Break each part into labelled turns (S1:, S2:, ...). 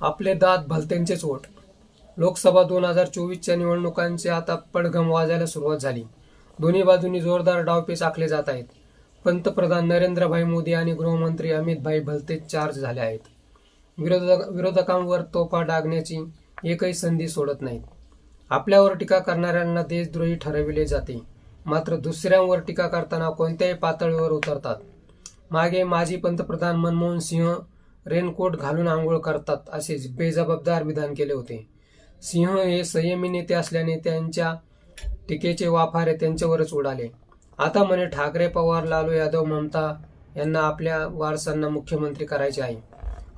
S1: आपले दात भलत्यांचेच ओठ. लोकसभा दोन हजार चोवीसच्या निवडणुकांचे आता पडघम वाजायला सुरुवात झाली. दोन्ही बाजूंनी जोरदार डावपेच आखले जात आहेत. पंतप्रधान नरेंद्रभाई मोदी आणि गृहमंत्री अमितभाई भलते चार्ज झाले आहेत. विरोधक विरोधकांवर तोफा डागण्याची एकही संधी सोडत नाहीत. आपल्यावर टीका करणाऱ्यांना देशद्रोही ठरविले जाते. मात्र दुसऱ्यांवर टीका करताना कोणत्याही पातळीवर उतरतात. मागे माजी पंतप्रधान मनमोहन सिंह रेनकोट घालून आंघोळ करतात असेच बेजबाबदार विधान केले होते. सिंह हे संयमी नेते असल्याने त्यांच्या टीकेचे वाफारे त्यांच्यावरच उडाले. आता म्हणे ठाकरे पवार लालू यादव ममता यांना आपल्या वारसांना मुख्यमंत्री करायचे आहे.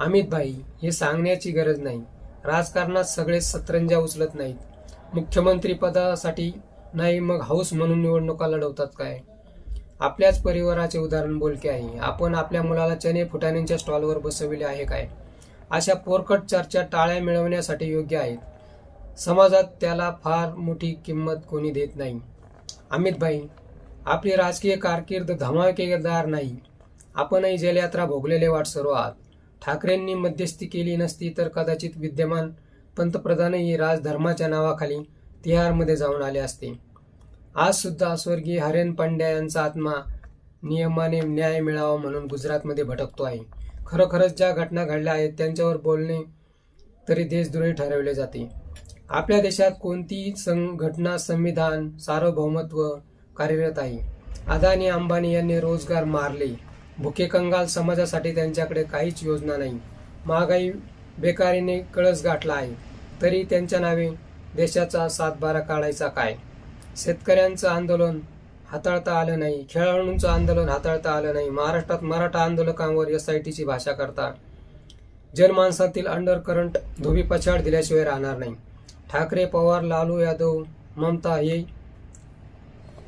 S1: अमित भाई हे सांगण्याची गरज नाही. राजकारणात सगळे सतरंजा उचलत नाहीत. मुख्यमंत्री पदासाठी नाही मग हाऊस म्हणून निवडणुका लढवतात काय? आपल्याच परिवाराचे उदाहरण बोलके आहे. आपण आपल्या मुलाला चने फुटाण्यांच्या स्टॉलवर बसविले आहे काय? अशा पोरकट चर्चा टाळ्या मिळवण्यासाठी योग्य आहेत. समाजात त्याला फार मोठी किंमत कोणी देत नाही. अमित भाई आपली राजकीय कारकीर्द धमाकेदार नाही. आपणही जलयात्रा भोगलेले वाट सर्व आहात. ठाकरेंनी मध्यस्थी केली नसती तर कदाचित विद्यमान पंतप्रधानही राजधर्माच्या नावाखाली तिहारमध्ये जाऊन आले असते. आज सुद्धा स्वर्गीय हरेन पांड्या यांचा आत्मा नियमाने न्याय मिळावा म्हणून गुजरातमध्ये भटकतो आहे. खरोखरच ज्या घटना घडल्या आहेत त्यांच्यावर बोलणे तरी देशद्रोही ठरवले जाते. आपल्या देशात कोणतीही संघटना संविधान सार्वभौमत्व कार्यरत आहे. अदानी अंबानी यांनी रोजगार मारले. भुके कंगाल समाजासाठी त्यांच्याकडे काहीच योजना नाही. महागाई बेकारीने कळस गाठला आहे. तरी त्यांच्या नावे देशाचा सातबारा काढायचा काय? शेतकऱ्यांचं आंदोलन हाताळता आलं नाही खेळाडूंचं आंदोलन हाताळता आलं नाही. महाराष्ट्रात मराठा आंदोलकांवर एस आय टीची भाषा करता जनमानसातील अंडर करंट धोबी पछाड दिल्याशिवाय राहणार नाही. ठाकरे पवार लालू यादव ममता हे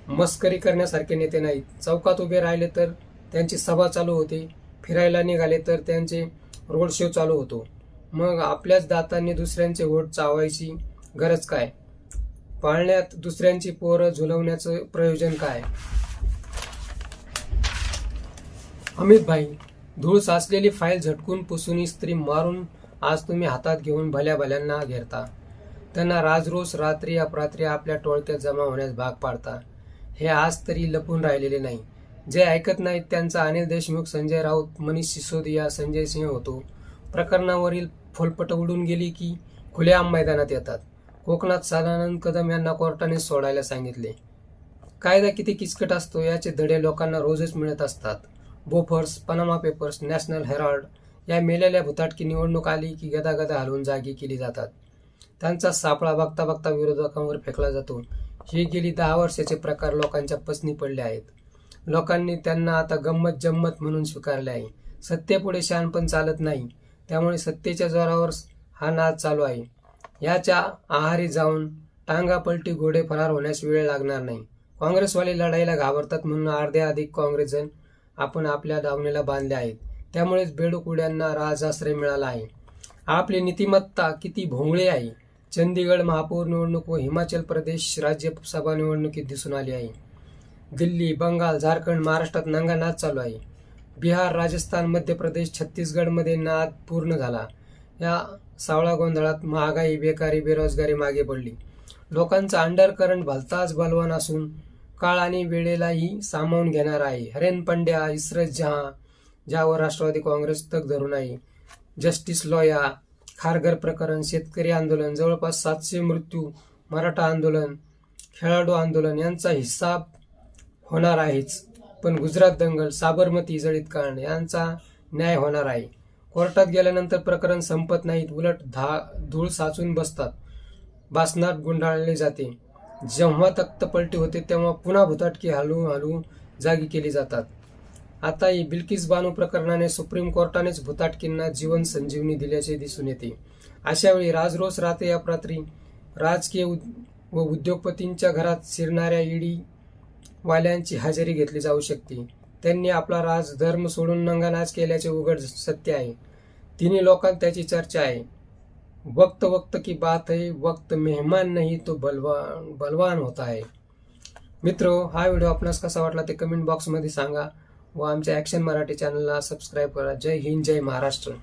S1: मस्करी करण्यासारखे नेते नाहीत. चौकात उभे राहिले तर त्यांची सभा चालू होते. फिरायला निघाले तर त्यांचे रोड शो चालू होतो. मग आपल्याच दातांनी दुसऱ्यांचे वोट चावायची गरज काय? पाळण्यात दुसऱ्यांची पोरं झुलवण्याचं प्रयोजन काय? अमित भाई धूळ साचलेली फाईल झटकून पुसून इस्त्री मारून आज तुम्ही हातात घेऊन भल्या भल्यांना घेरता. त्यांना राजरोस रात्री अपरात्री आपल्या टोळक्यात जमा होण्यास भाग पाडता. हे आज तरी लपून राहिलेले नाही. जे ऐकत नाहीत त्यांचा अनिल देशमुख संजय राऊत मनीष सिसोदिया संजय सिंह होतो. प्रकरणावरील फोलपट उडून गेली की खुल्या मैदानात येतात. कोकणात सदानंद कदम यांना कोर्टाने सोडायला सांगितले. कायदा किती किचकट असतो याचे धडे लोकांना रोजच मिळत असतात. Bofors Panama papers National Herald या मेलेल्या भुताटकी निवडणूक आली की गदागदा हलवून जागी केली जातात. त्यांचा सापळा बघता बघता विरोधकांवर फेकला जातो. हे गेली दहा वर्षाचे प्रकार लोकांच्या पसनी पडले आहेत. लोकांनी त्यांना आता गंमत जम्मत म्हणून स्वीकारले आहे. सत्तेपुढे शहाणपण चालत नाही. त्यामुळे सत्तेच्या जोरावर हा नाद चालू आहे. याच्या आहारी जाऊन टांगापलटी घोडे फरार होण्यास वेळ लागणार नाही. काँग्रेसवाले लढाईला घाबरतात म्हणून अर्धे अधिक काँग्रेसजन आपण आपल्या दावणीला बांधले आहेत. त्यामुळेच बेडूकुड्यांना राजाश्रय मिळाला आहे. आपली नीतिमत्ता किती भोंगळी आहे. चंदीगड महापौर निवडणूक व हिमाचल प्रदेश राज्यसभा निवडणुकीत दिसून आली आहे. दिल्ली बंगाल झारखंड महाराष्ट्रात नंगानाद चालू आहे. बिहार राजस्थान मध्य प्रदेश छत्तीसगडमध्ये नाद पूर्ण झाला. या सावळा गोंधळात महागाई बेकारी बेरोजगारी मागे पडली. लोकांचा अंडर करंट भलताच बलवान असून काळ आणि वेळेलाही सामावून घेणार आहे. हरेन पंड्या इस्रत जहा ज्यावर राष्ट्रवादी काँग्रेस तग धरून आहे जस्टिस लॉया खारघर प्रकरण शेतकरी आंदोलन जवळपास सातशे मृत्यू मराठा आंदोलन खेळाडू आंदोलन यांचा हिस्सा होणार आहेच. पण गुजरात दंगल साबरमती जळीत कांड यांचा न्याय होणार आहे. कोर्टात गेल्यानंतर प्रकरण संपत नाहीत उलट धा धूळ साचून बसतात. बासनात गुंडाळले जाते. जेव्हा तख्तपलटी होते तेव्हा पुन्हा भुताटकी हलवून हलवून जागी केली जातात. आता ही बिल्किस बानू प्रकरणाने सुप्रीम कोर्टानेच भुताटकींना जीवन संजीवनी दिल्याचे दिसून येते. अशावेळी राजरोस राते अपरात्री राजकीय व उद्योगपतींच्या घरात शिरणाऱ्या ईडी वाल्यांची हजेरी घेतली जाऊ शकते. त्यांनी आपला राज धर्म सोडून नंगानाच केल्याचे उघड सत्य आहे. तिन्ही लोकांत त्याची चर्चा आहे. वक्त वक्त की बात है वक्त मेहमान नाही तो बलवान बलवान होता आहे. मित्र हा व्हिडिओ आपणास कसा वाटला ते कमेंट बॉक्समध्ये सांगा व आमच्या ॲक्शन मराठी चॅनलला सबस्क्राईब करा. जय हिंद जय महाराष्ट्र.